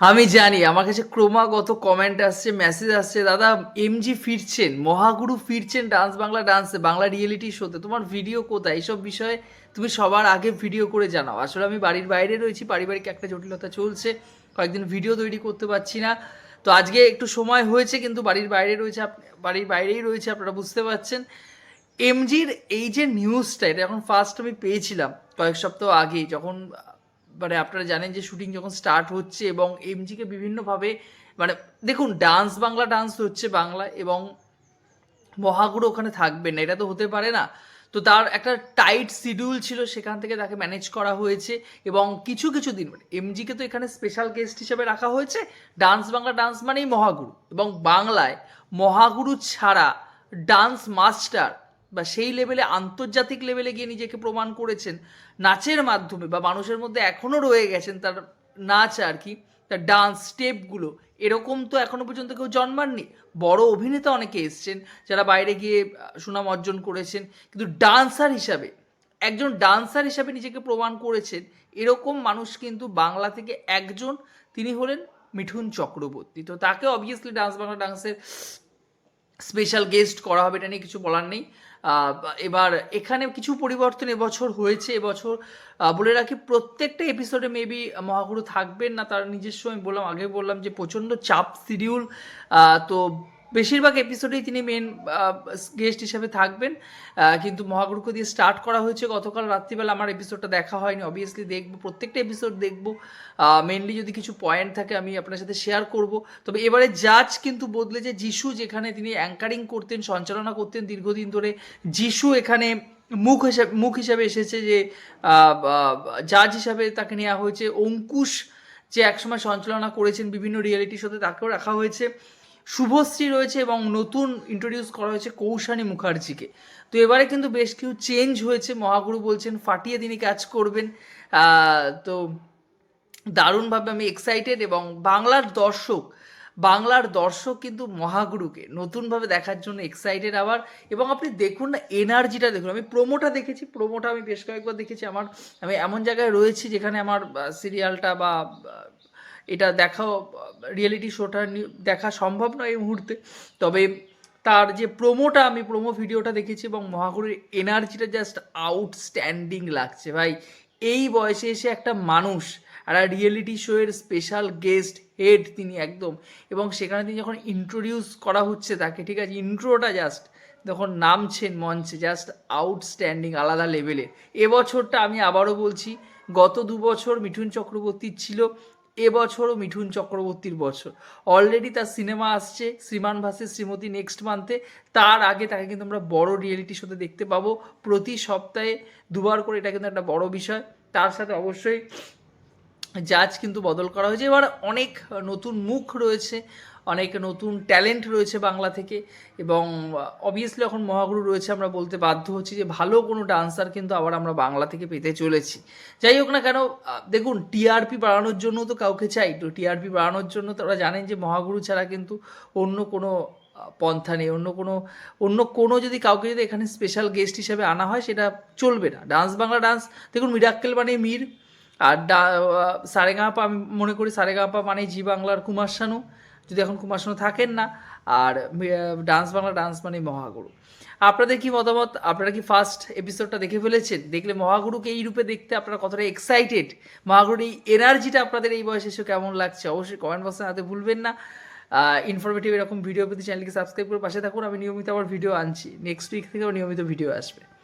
আমি জানি, আমার কাছে ক্রমাগত কমেন্ট আসছে মেসেজ আসছে, দাদা এমজি ফিরছেন, মহাগুরু ফিরছেন ডান্স বাংলা ডান্সে বাংলা রিয়েলিটি শোতে তোমার ভিডিও কোথায়? এইসব বিষয়ে তুমি সবার আগে ভিডিও করে জানাও। আসলে আমি বাড়ির বাইরে রয়েছি, পারিবারিক একটা জটিলতা চলছে, কয়েকদিন ভিডিও তৈরি করতে পারছি না। তো আজকে একটু সময় হয়েছে, কিন্তু বাড়ির বাইরে রয়েছে বাড়ির বাইরেই রয়েছে, আপনারা বুঝতে পারছেন। এমজির এই যে নিউজটা এটা এখন ফার্স্ট আমি পেয়েছিলাম, কয়েক সপ্তাহ আগে যখন মানে আপনারা জানেন যে শুটিং যখন স্টার্ট হচ্ছে এবং এমজিকে বিভিন্নভাবে মানে দেখুন, ডান্স বাংলা ডান্স হচ্ছে বাংলা এবং মহাগুরু ওখানে থাকবেন না, এটা তো হতে পারে না। তো তার একটা টাইট শিডিউল ছিল, সেখান থেকে তাকে ম্যানেজ করা হয়েছে এবং কিছু কিছু দিন মানে এমজিকে তো এখানে স্পেশাল গেস্ট হিসেবে রাখা হয়েছে, ডান্স বাংলা ডান্স মানেই মহাগুরু এবং বাংলায় মহাগুরু ছাড়া ডান্স মাস্টার বা সেই লেভেলে আন্তর্জাতিক লেভেলে গিয়ে নিজেকে প্রমাণ করেছেন নাচের মাধ্যমে বা মানুষের মধ্যে এখনও রয়ে গেছেন তার নাচ আর কি, তার ডান্স স্টেপগুলো এরকম তো এখনও পর্যন্ত কেউ জন্মাননি। বড় অভিনেতা অনেকে এসছেন, যারা বাইরে গিয়ে সুনাম অর্জন করেছেন। কিন্তু ডান্সার হিসাবে, একজন ডান্সার হিসাবে নিজেকে প্রমাণ করেছেন, এরকম মানুষ কিন্তু বাংলা থেকে একজন, তিনি হলেন মিঠুন চক্রবর্তী। তো তাকে অবভিয়াসলি ডান্স বাংলা ডান্সের স্পেশাল গেস্ট করা হবে এটা নিয়ে কিছু বলার নেই। এবার এখানে কিছু পরিবর্তন এবছর হয়েছে, এবছর বলে রাখি প্রত্যেকটা এপিসোডে মেবি মহাগুরু থাকবেন না, তার নিজস্ব আমি বললাম আগে বললাম যে প্রচণ্ড চাপ শিডিউল তো বেশিরভাগ এপিসোডেই তিনি মেন গেস্ট হিসেবে থাকবেন। কিন্তু মহাগুরুকে দিয়ে স্টার্ট করা হয়েছে। গতকাল রাত্রিবেলা আমার এপিসোডটা দেখা হয়নি। অবভিয়াসলি দেখব, প্রত্যেকটা এপিসোড দেখব। মেনলি যদি কিছু পয়েন্ট থাকে আমি আপনার সাথে শেয়ার করব। তবে এবারে জাজ কিন্তু বদলে যে যিশু, যেখানে তিনি অ্যাঙ্কারিং করতেন, সঞ্চালনা করতেন দীর্ঘদিন ধরে। যিশু এখানে মুখ হিসাবে মুখ হিসাবে এসেছে যে জাজ হিসাবে তাকে নেওয়া হয়েছে। অঙ্কুশ যে একসময় সঞ্চালনা করেছেন বিভিন্ন রিয়েলিটি শোতে তাকেও রাখা হয়েছে। শুভশ্রী রয়েছে এবং নতুন ইন্ট্রোডিউস করা হয়েছে কৌশানী মুখার্জিকে। তো এবারে কিন্তু বেশ কিছু চেঞ্জ হয়েছে। মহাগুরু বলছেন, ফাটিয়ে তিনি কাজ করবেন। তো দারুণভাবে আমি এক্সাইটেড এবং বাংলার দর্শক বাংলার দর্শক কিন্তু মহাগুরুকে নতুনভাবে দেখার জন্য এক্সাইটেড আবার। এবং আপনি দেখুন না এনার্জিটা দেখুন। আমি প্রোমোটা দেখেছি প্রোমোটা আমি বেশ কয়েকবার দেখেছি। আমার, আমি এমন জায়গায় রয়েছি যেখানে আমার সিরিয়ালটা বা এটা দেখাও রিয়েলিটি শোটা দেখা সম্ভব নয় এই মুহূর্তে। তবে তার যে প্রোমোটা আমি প্রোমো ভিডিওটা দেখেছি এবং মহাগুরুর এনার্জিটা জাস্ট আউটস্ট্যান্ডিং লাগছে। ভাই, এই বয়সে এসে একটা মানুষ আর রিয়েলিটি শোয়ের স্পেশাল গেস্ট হেড তিনি একদম। এবং সেখানে তিনি যখন ইন্ট্রোডিউস করা হচ্ছে তাকে, ঠিক আছে ইন্ট্রোটা জাস্ট যখন নামছেন মঞ্চে জাস্ট আউটস্ট্যান্ডিং আলাদা লেভেলের এবছরটা আমি আবারও বলছি, গত দু বছর মিঠুন চক্রবর্তীর ছিল এবছরও মিঠুন চক্রবর্তীর বছর। অলরেডি তার সিনেমা আসছে, শ্রীমান ভাসে শ্রীমতী নেক্সট মান্থে তার আগে তাকে কিন্তু আমরা বড় রিয়েলিটি শোতে দেখতে পাবো। প্রতি সপ্তাহে দুবার করে এটা কিন্তু একটা বড় বিষয়। তার সাথে অবশ্যই জাজ কিন্তু বদল করা হয়েছে। এবার অনেক নতুন মুখ রয়েছে, অনেক নতুন ট্যালেন্ট রয়েছে বাংলা থেকে এবং অবভিয়াসলি এখন মহাগুরু রয়েছে, আমরা বলতে বাধ্য হচ্ছি যে ভালো কোনো ডান্সার কিন্তু আবার আমরা বাংলা থেকে পেতে চলেছি। যাই হোক না কেন দেখুন টিআরপি বাড়ানোর জন্য তো কাউকে চাই, তো টিআরপি বাড়ানোর জন্য তো ওরা জানেন যে মহাগুরু ছাড়া কিন্তু অন্য কোনো পন্থা নেই, অন্য কোনো অন্য কোনো যদি কাউকে যদি এখানে স্পেশাল গেস্ট হিসেবে আনা হয়, সেটা চলবে না। ডান্স বাংলা ডান্স দেখুন মিরাক্কেল মানে মীর আর ডা- সারেগাঁপা আমি মনে করি সারেগাঁপা মানে জি বাংলার কুমার শানু যদি এখন কুমার শানু থাকেন না, আর ডান্স বাংলা, ডান্স মানে মহাগুরু। আপনাদের কি মতামত? আপনারা কি ফার্স্ট এপিসোডটা দেখে ফেলেছেন? দেখলে মহাগুরুকে এই রূপে দেখতে আপনারা কতটা এক্সাইটেড মহাগুরুর এই এনার্জিটা আপনাদের এই বয়সে এসে কেমন লাগছে? অবশ্যই কমেন্ট বক্সে জানাতে ভুলবেন না। ইনফরমেটিভ এরকম ভিডিও পেতে চ্যানেলকে সাবস্ক্রাইব করে পাশে থাকুন। আমি নিয়মিত আবার ভিডিও আনছি। নেক্সট উইক থেকেও নিয়মিত ভিডিও আসবে।